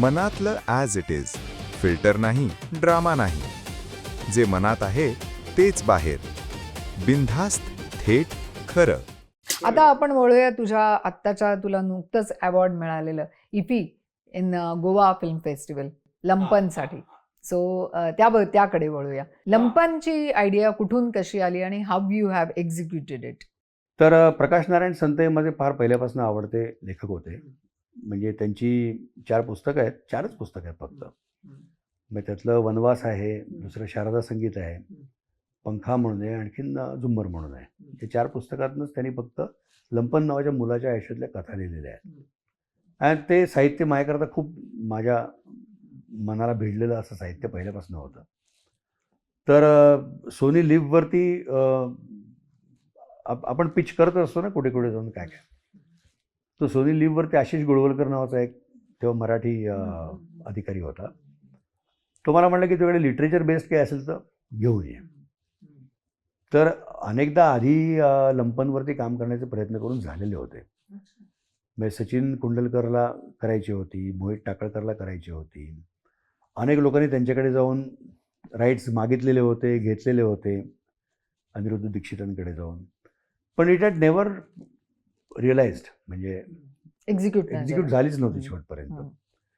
मनातलं as it is filter नाही drama नाही. जे मनात आहे तेच बाहेर. बिनधास्त थेट खरं. आता आपण वळूया तुझ्या आत्ताच्या तुला नुकतंच अवॉर्ड मिळालेलं. IFFI in Goa film festival लंपनसाठी. So त्या त्याकडे वळूया. लंपनची आयडिया कुठून कशी आली आणि how you have executed it तर अ, प्रकाश नारायण संत हे माझे फार पहिल्यापासून आवडते लेखक होते. म्हणजे त्यांची चार पुस्तकं आहेत चारच पुस्तकं आहेत फक्त. मग त्यातलं वनवास आहे दुसरं शारदा संगीत आहे पंखा म्हणून आहे आणखीन झुंबर म्हणून आहे हे चार पुस्तकातूनच त्यांनी फक्त लंपन नावाच्या मुलाच्या आयुष्यातल्या कथा लिहिलेल्या आहेत. आणि ते साहित्य माझ्याकरता खूप माझ्या मनाला भिडलेलं असं साहित्य पहिल्यापासून होतं. तर सोनी लिव्हवरती आपण पिच करत असतो ना कुठे कुठे जाऊन काय काय तो सोनी लिव्हवरती आशिष गोळवलकर नावाचा एक तेव्हा मराठी अधिकारी होता. तो मला म्हणला की तुझ्याकडे लिटरेचर बेस्ड काय असेल तर घेऊन ये. तर अनेकदा आधी लंपनवरती काम करण्याचे प्रयत्न करून झालेले होते. म्हणजे सचिन कुंडलकरला करायची होती मोहित टाकळकरला करायची होती. अनेक लोकांनी त्यांच्याकडे जाऊन राईट्स मागितलेले होते घेतलेले होते. अनिरुद्ध दीक्षितांकडे जाऊन. पण इट हॅड नेवर रिअलाइज्ड म्हणजे एक्झिक्यूट एक्झिक्यूट झालीच नव्हती शेवटपर्यंत.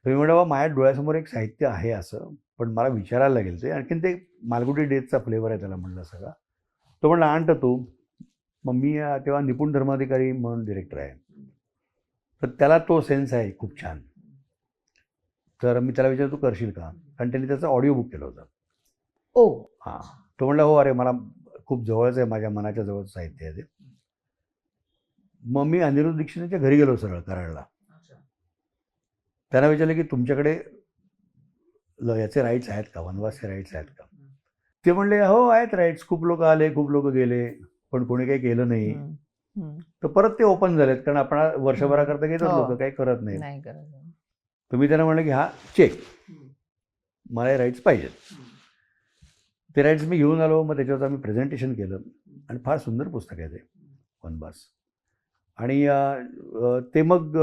तर मी म्हणलं "बा, माझ्या डोळ्यासमोर एक साहित्य आहे असं पण मला विचारायला लागेल ते. आणखीन ते मालगुडी डेजचा फ्लेवर आहे त्याला म्हणलं सगळा. तो म्हणला आणतं तू. मग मी तेव्हा निपुण धर्माधिकारी म्हणून डिरेक्टर आहे. तर त्याला तो सेन्स आहे खूप छान. तर मी त्याला विचारतो तू करशील का? कारण त्यांनी त्याचा ऑडिओ बुक केलं होतं. ओ. हां. तो म्हणला हो अरे मला खूप जवळच आहे माझ्या मनाच्या जवळचं साहित्य आहे ते. मग मी अनिरुद्ध दीक्षितांच्या घरी गेलो सरळ कराडला. त्यांना विचारलं की तुमच्याकडे ल याचे राईट्स आहेत का? वनवासचे राईट्स आहेत का? ते म्हणले हो आहेत राईट्स खूप लोक आले खूप लोक गेले पण कोणी काही केलं नाही. तर परत ते ओपन झालेत कारण आपण वर्षभराकरता घेतात हो. लोक काही करत नाही मी त्यांना म्हणलं की हा चेक मला हे राईट्स पाहिजेत. ते राईट्स मी घेऊन आलो मग त्याच्यावर आम्ही प्रेझेंटेशन केलं. आणि फार सुंदर पुस्तक आहे ते वनवास. आणि ते मग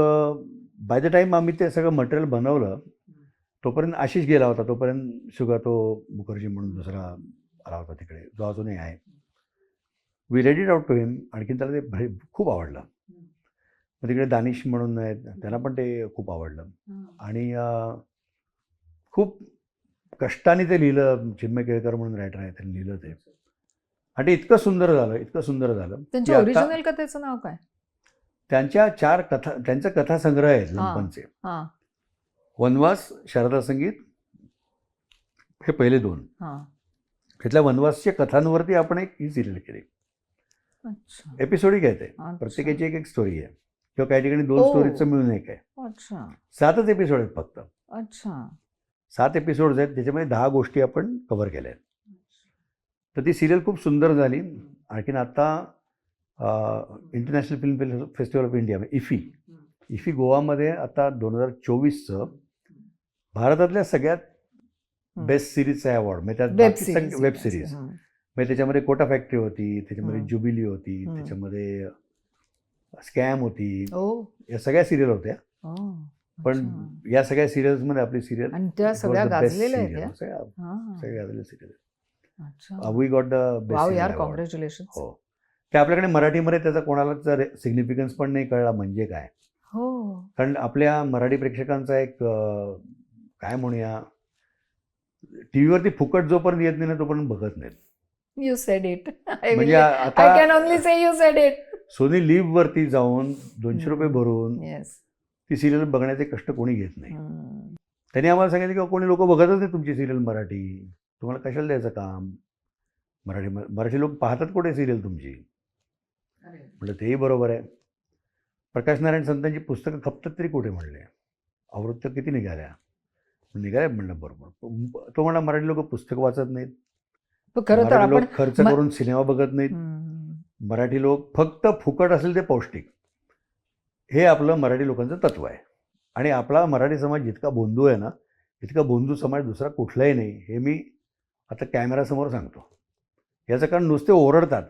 बाय द टाईम आम्ही ते सगळं मटेरियल बनवलं तोपर्यंत आशिष गेला होता. तोपर्यंत सुगातो मुखर्जी म्हणून दुसरा आला होता तिकडे. जो अजूनही आहे. We read it out to him आणखीन त्याला ते भे- खूप आवडलं. मग तिकडे दानिश म्हणून आहेत त्यांना पण ते खूप आवडलं. आणि खूप कष्टाने ते लिहिलं. चिन्मय केळकर म्हणून रायटर आहे त्यांनी लिहिलं ते. आणि ते इतकं सुंदर झालं इतकं सुंदर झालं. त्यांच्या ओरिजिनल कथेचं नाव काय? त्यांच्या चार कथा त्यांचा कथासंग्रह आहेत लंपनचे. हा. वनवास शारदा संगीत हे पहिले दोन. हा. त्यातल्या वनवासच्या कथांवरती आपण एक ही सिरियल केली. अच्छा. एपिसोडिक आहे ते. प्रत्येकाची एक एक स्टोरी आहे. किंवा काही ठिकाणी दोन ओ. स्टोरीजचं मिळून एक आहे. सातच एपिसोड आहेत फक्त. अच्छा. सात एपिसोड्स आहेत त्याच्यामध्ये दहा गोष्टी आपण कव्हर केल्या आहेत. तर ती सिरियल खूप सुंदर झाली. आणखीन आता international film festival of India IFFI IFFI गोवामध्ये आता दोन हजार चोवीसचं भारतातल्या सगळ्यात. बेस्ट सिरीजचा अवॉर्ड म्हणजे त्यात वेब सिरीज. म्हणजे त्याच्यामध्ये कोटा फॅक्टरी होती त्याच्यामध्ये. जुबिली होती. त्याच्यामध्ये स्कॅम होती. ओ. या सगळ्या सिरियल होत्या. पण. या सगळ्या सिरियल्समध्ये आपली सिरियल सगळ्या गाजलेल्या serial we got the wow यार कॉंग्रॅच्युलेशन हो. ते आपल्याकडे मराठीमध्ये त्याचा कोणालाच सिग्निफिकन्स पण नाही कळला म्हणजे काय? हो. कारण आपल्या मराठी प्रेक्षकांचा एक काय म्हणूया टी व्हीवरती फुकट जोपर्यंत येत नाही ना तोपर्यंत बघत नाहीत. यू सेड इट म्हणजे I can only say you said it Sony LIV वरती जाऊन दोनशे. रुपये भरून ती सिरियल बघण्याचे कष्ट कोणी घेत नाही. त्यांनी आम्हाला सांगितलं की कोणी लोक बघतच नाही तुमची सिरियल मराठी. तुम्हाला कशाला द्यायचं काम? मराठी मराठी लोक पाहतात कुठे सिरियल तुमची? म्हटलं तेही बरोबर आहे. प्रकाश नारायण संतांची पुस्तकं खपतात तरी कुठे म्हणले? आवृत्त्या किती निघाल्या? निघाल्या म्हणलं बरोबर. तो म्हणा मराठी लोक पुस्तक वाचत नाहीत. खरं तर लोक खर्च करून सिनेमा बघत नाहीत. मराठी लोक फक्त फुकट असेल ते पौष्टिक. हे आपलं मराठी लोकांचं तत्व आहे. आणि आपला मराठी समाज जितका बोंधू आहे ना इतका बोंधू समाज दुसरा कुठलाही नाही हे मी आता कॅमेरासमोर सांगतो. याचं कारण नुसते ओरडतात.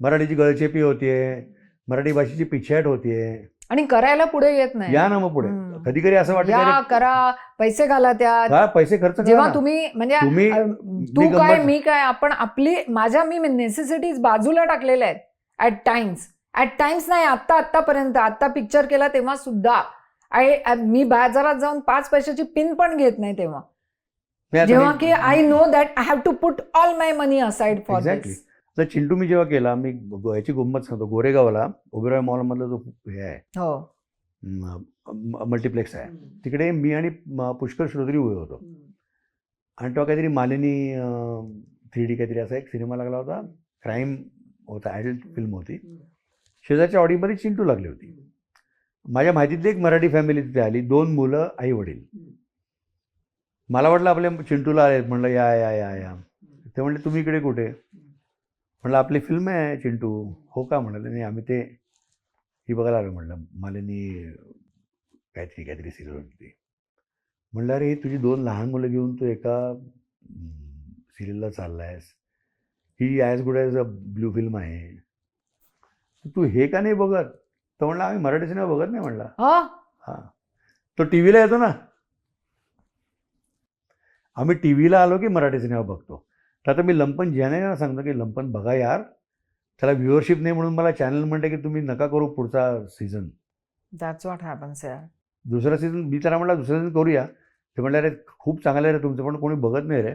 मराठीची गळचेपी होतीये मराठी भाषेची पिछेहाट होतीये. आणि करायला पुढे येत नाही. या ना मग पुढे. कधी कधी असं वाटतं करा पैसे घाला काय पैसे खर्च जेव्हा. तुम्ही म्हणजे तू काय मी काय आपण आपली माझ्या मी नेसेसिटीज बाजूला टाकलेल्या आहेत. ऍट टाइम्स ऍट टाइम्स नाही आत्ता आत्तापर्यंत. आत्ता पिक्चर केला तेव्हा सुद्धा. आय मी बाजारात जाऊन पाच पैशाची पिन पण घेत नाही तेव्हा. जेव्हा की I know that I have to put all my money aside for तर चिंटू मी जेव्हा केला मी गो- याची गंमत सांगतो गोरेगावला ओबेरॉय मॉलमधला जो हे आहे हो. मल्टिप्लेक्स आहे तिकडे मी आणि पुष्कर श्रोत्री उभे होतो. आणि तेव्हा काहीतरी मालिनी थ्री डी काहीतरी असा एक सिनेमा लागला होता क्राईम होता ॲडल्ट फिल्म होती. शेजारच्या ऑडिओमध्ये चिंटू लागली होती. माझ्या माहितीतली एक मराठी फॅमिली तिथे आली दोन मुलं आई वडील. मला वाटलं आपल्या चिंटूला आले म्हणलं या या या या. ते म्हणले तुम्ही इकडे कुठे? म्हणलं आपली फिल्म आहे चिंटू. हो का? म्हणाले नाही आम्ही ते ही बघायला आलो. म्हणलं मालिनी काहीतरी काहीतरी सिरियल होती. म्हणलं अरे तुझी दोन लहान मुलं घेऊन तू एका सिरियलला चालला आहेस ही as good as a blue film आहे. तू हे का नाही बघत? तर म्हणलं आम्ही मराठी सिनेमा बघत नाही म्हणला. हा. हां. तो टी व्हीला येतो ना. आम्ही टी व्हीला आलो की मराठी सिनेमा बघतो. तर आता मी लंपन ज्याने सांगतो की लंपन बघा यार. त्याला व्ह्युअरशिप नाही म्हणून मला चॅनल म्हणते की तुम्ही नका करू पुढचा सीझन दॅट्स व्हॉट हॅपन्स यार दुसरा सीझन मी त्याला म्हटलं दुसरा सीझन करूया. ते म्हणलं अरे खूप चांगलं रे तुमचं पण कोणी बघत नाही रे.